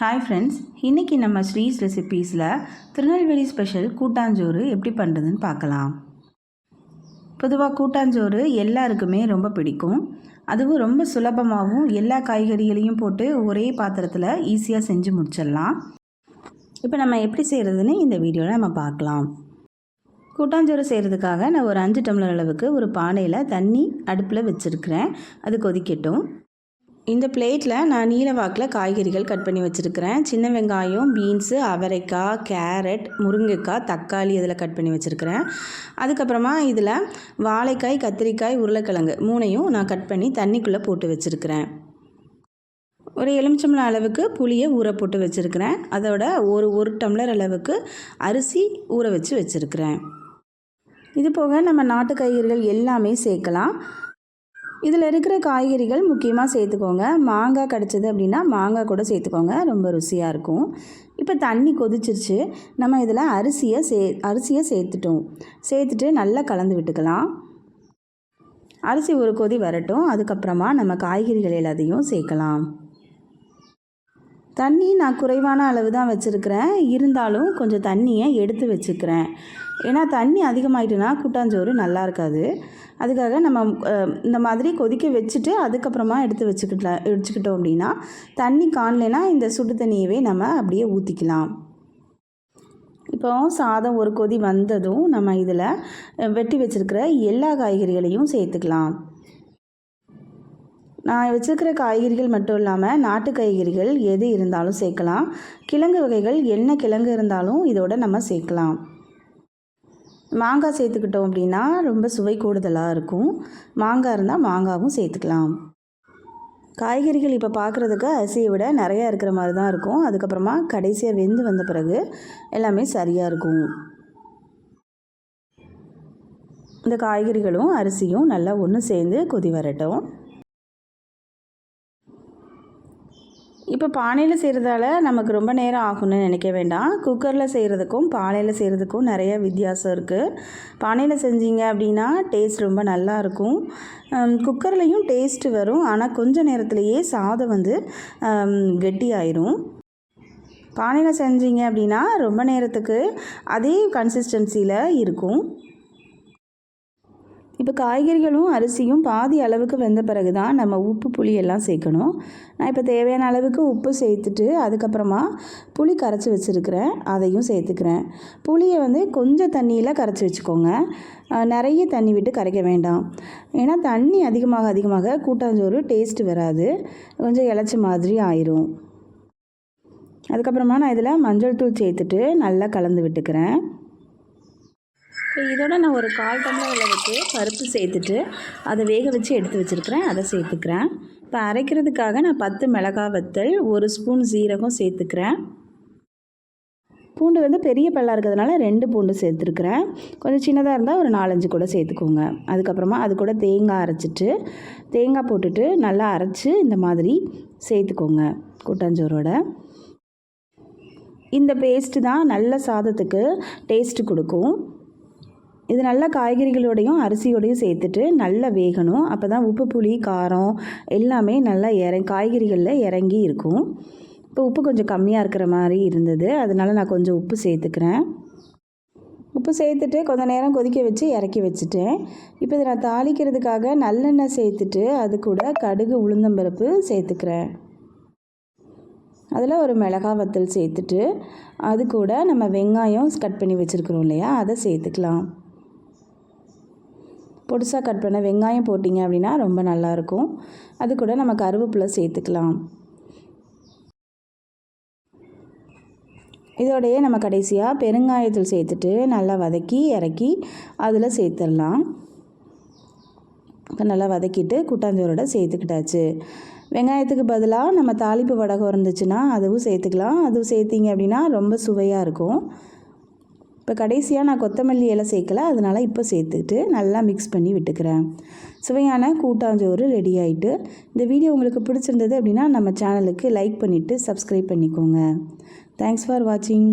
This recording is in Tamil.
ஹாய் ஃப்ரெண்ட்ஸ் இன்றைக்கி நம்ம ஸ்ரீஸ் ரெசிபீஸில் திருநெல்வேலி ஸ்பெஷல் கூட்டாஞ்சோறு எப்படி பண்ணுறதுன்னு பார்க்கலாம். பொதுவாக கூட்டாஞ்சோறு எல்லாருக்குமே ரொம்ப பிடிக்கும். அதுவும் ரொம்ப சுலபமாகவும் எல்லா காய்கறிகளையும் போட்டு ஒரே பாத்திரத்தில் ஈஸியாக செஞ்சு முடிச்சிடலாம். இப்போ நம்ம எப்படி செய்கிறதுன்னு இந்த வீடியோவில் நம்ம பார்க்கலாம். கூட்டாஞ்சோறு செய்கிறதுக்காக நான் ஒரு அஞ்சு டம்ளர் அளவுக்கு ஒரு பானையில் தண்ணி அடுப்பில் வச்சுருக்கிறேன். அது கொதிக்கட்டும். இந்த பிளேட்டில் நான் நீல வாக்கில் காய்கறிகள் கட் பண்ணி வச்சுருக்கிறேன். சின்ன வெங்காயம் பீன்ஸு அவரைக்காய் கேரட் முருங்கைக்காய் தக்காளி இதில் கட் பண்ணி வச்சுருக்கிறேன். அதுக்கப்புறமா இதில் வாழைக்காய் கத்திரிக்காய் உருளைக்கிழங்கு மூணையும் நான் கட் பண்ணி தண்ணிக்குள்ளே போட்டு வச்சுருக்கிறேன். ஒரு எலுமிச்சம்பளம் அளவுக்கு புளியை ஊற போட்டு வச்சுருக்கிறேன். அதோட ஒரு ஒரு டம்ளர் அளவுக்கு அரிசி ஊற வச்சு வச்சுருக்கிறேன். இது போக நம்ம நாட்டு காய்கறிகள் எல்லாமே சேர்க்கலாம். இதில் இருக்கிற காய்கறிகள் முக்கியமாக சேர்த்துக்கோங்க. மாங்காய் கிடச்சிது அப்படின்னா மாங்காய் கூட சேர்த்துக்கோங்க. ரொம்ப ருசியாக இருக்கும். இப்போ தண்ணி கொதிச்சிருச்சு. நம்ம இதில் அரிசியை சே அரிசியை சேர்த்துட்டோம். சேர்த்துட்டு நல்லா கலந்து விட்டுக்கலாம். அரிசி ஒரு கொதி வரட்டும். அதுக்கப்புறமா நம்ம காய்கறிகள் எல்லாத்தையும் சேர்க்கலாம். தண்ணி நான் குறைவான அளவு தான் வச்சுருக்கிறேன். இருந்தாலும் கொஞ்சம் தண்ணியை எடுத்து வச்சுக்கிறேன். ஏன்னா தண்ணி அதிகமாயிட்டுனா கூட்டாஞ்சோறு நல்லா இருக்காது. அதுக்காக நம்ம இந்த மாதிரி கொதிக்க வச்சுட்டு அதுக்கப்புறமா எடுத்து வச்சுக்கிட்ட வச்சுக்கிட்டோம் அப்படின்னா தண்ணி காணலைன்னா இந்த சுடு தண்ணியவே நம்ம அப்படியே ஊற்றிக்கலாம் இப்போ சாதம் ஒரு கொதி வந்ததும் நம்ம இதில் வெட்டி வச்சுருக்கிற எல்லா காய்கறிகளையும் சேர்த்துக்கலாம். நான் வச்சுருக்கிற காய்கறிகள் மட்டும் இல்லாமல் நாட்டு காய்கறிகள் எது இருந்தாலும் சேர்க்கலாம். கிழங்கு வகைகள் என்ன கிழங்கு இருந்தாலும் இதோட நம்ம சேர்க்கலாம். மாங்காய் சேர்த்துக்கிட்டோம் அப்படின்னா ரொம்ப சுவை கூடுதலாக இருக்கும். மாங்காய் இருந்தால் மாங்காவும் சேர்த்துக்கலாம். காய்கறிகள் இப்போ பார்க்குறதுக்கு அரிசியை விட நிறையா இருக்கிற மாதிரி தான் இருக்கும். அதுக்கப்புறமா கடைசியாக வெந்து வந்த பிறகு எல்லாமே சரியாக இருக்கும். இந்த காய்கறிகளும் அரிசியும் நல்லா ஒன்று சேர்ந்து கொதி வரட்டும். இப்போ பானையில் செய்கிறதால நமக்கு ரொம்ப நேரம் ஆகும்னு நினைக்க வேண்டாம். குக்கரில் செய்கிறதுக்கும் பானையில் செய்கிறதுக்கும் நிறைய வித்தியாசம் இருக்குது பானையில் செஞ்சீங்க அப்படின்னா டேஸ்ட் ரொம்ப நல்லாயிருக்கும் குக்கர்லேயும் டேஸ்ட்டு வரும். ஆனால் கொஞ்சம் நேரத்துலையே சாதம் வந்து கெட்டியாயிரும். பானையில் செஞ்சீங்க அப்படின்னா ரொம்ப நேரத்துக்கு அதே கன்சிஸ்டன்சியில் இருக்கும். இப்போ காய்கறிகளும் அரிசியும் பாதி அளவுக்கு வெந்த பிறகு தான் நம்ம உப்பு புளி எல்லாம் சேர்க்கணும். நான் இப்போ தேவையான அளவுக்கு உப்பு சேர்த்துட்டு அதுக்கப்புறமா புளி கரைச்சி வச்சுருக்கிறேன். அதையும் சேர்த்துக்கிறேன். புளியை வந்து கொஞ்சம் தண்ணியில் கரைச்சி வச்சுக்கோங்க. நிறைய தண்ணி விட்டு கரைக்க வேண்டாம். ஏன்னா தண்ணி அதிகமாக அதிகமாக கூட்டாஞ்சோறு டேஸ்ட்டு வராது. கொஞ்சம் இலச்ச மாதிரி ஆயிரும். அதுக்கப்புறமா நான் இதில் மஞ்சள் தூள் சேர்த்துட்டு நல்லா கலந்து விட்டுக்கிறேன். இப்போ இதோட நான் ஒரு கால் டம்ளர் அளவுக்கு பருப்பு சேர்த்துட்டு அதை வேக வச்சு எடுத்து வச்சுருக்கிறேன். அதை சேர்த்துக்கிறேன். இப்போ அரைக்கிறதுக்காக நான் பத்து மிளகா வத்தல் ஒரு ஸ்பூன் சீரகம் சேர்த்துக்கிறேன். பூண்டு வந்து பெரிய பல்லாக இருக்கிறதுனால ரெண்டு பூண்டு சேர்த்துருக்குறேன். கொஞ்சம் சின்னதாக இருந்தால் ஒரு நாலஞ்சு கூட சேர்த்துக்கோங்க. அதுக்கப்புறமா அது கூட தேங்காய் அரைச்சிட்டு தேங்காய் போட்டுட்டு நல்லா அரைச்சி இந்த மாதிரி சேர்த்துக்கோங்க கூட்டாஞ்சோரோட இந்த பேஸ்ட்டு தான் நல்ல சாதத்துக்கு டேஸ்ட்டு கொடுக்கும். இது நல்லா காய்கறிகளோடையும் அரிசியோடையும் சேர்த்துட்டு நல்லா வேகணும். அப்போ தான் உப்பு புளி காரம் எல்லாமே நல்லா இற காய்கறிகளில் இறங்கி இருக்கும். இப்போ உப்பு கொஞ்சம் கம்மியாக இருக்கிற மாதிரி இருந்தது. அதனால் நான் கொஞ்சம் உப்பு சேர்த்துக்கிறேன். உப்பு சேர்த்துட்டு கொஞ்சம் நேரம் கொதிக்க வச்சு இறக்கி வச்சுட்டேன். இப்போ இதை நான் தாளிக்கிறதுக்காக நல்லெண்ணெய் சேர்த்துட்டு அது கூட கடுகு உளுந்தம்பருப்பு சேர்த்துக்கிறேன். அதில் ஒரு மிளகா வத்தல் சேர்த்துட்டு அது கூட நம்ம வெங்காயம் கட் பண்ணி வச்சுருக்குறோம் இல்லையா அதை சேர்த்துக்கலாம். பொடிசாக கட் பண்ண வெங்காயம் போட்டிங்க அப்படின்னா ரொம்ப நல்லாயிருக்கும். அது கூட நம்ம கருவேப்பிலை சேர்த்துக்கலாம். இதோடையே நம்ம கடைசியாக பெருங்காயத்தில் சேர்த்துட்டு நல்லா வதக்கி இறக்கி அதில் சேர்த்துடலாம். இப்போ நல்லா வதக்கிட்டு கூட்டாஞ்சோரோட சேர்த்துக்கிட்டாச்சு. வெங்காயத்துக்கு பதிலாக நம்ம தாளிப்பு வடகம் இருந்துச்சுன்னா அதுவும் சேர்த்துக்கலாம். அதுவும் சேர்த்திங்க அப்படின்னா ரொம்ப சுவையாக இருக்கும். இப்போ கடைசியாக நான் கொத்தமல்லி இலை சேர்க்கல அதனால் இப்போ சேர்த்துக்கிட்டு நல்லா மிக்ஸ் பண்ணி விட்டுக்கிறேன். சுவையான கூட்டாஞ்சோறு ரெடி ஆகிட்டு இந்த வீடியோ உங்களுக்கு பிடிச்சிருந்தது அப்படின்னா நம்ம சேனலுக்கு லைக் பண்ணிவிட்டு சப்ஸ்கிரைப் பண்ணிக்கோங்க. தேங்க்ஸ் ஃபார் வாட்சிங்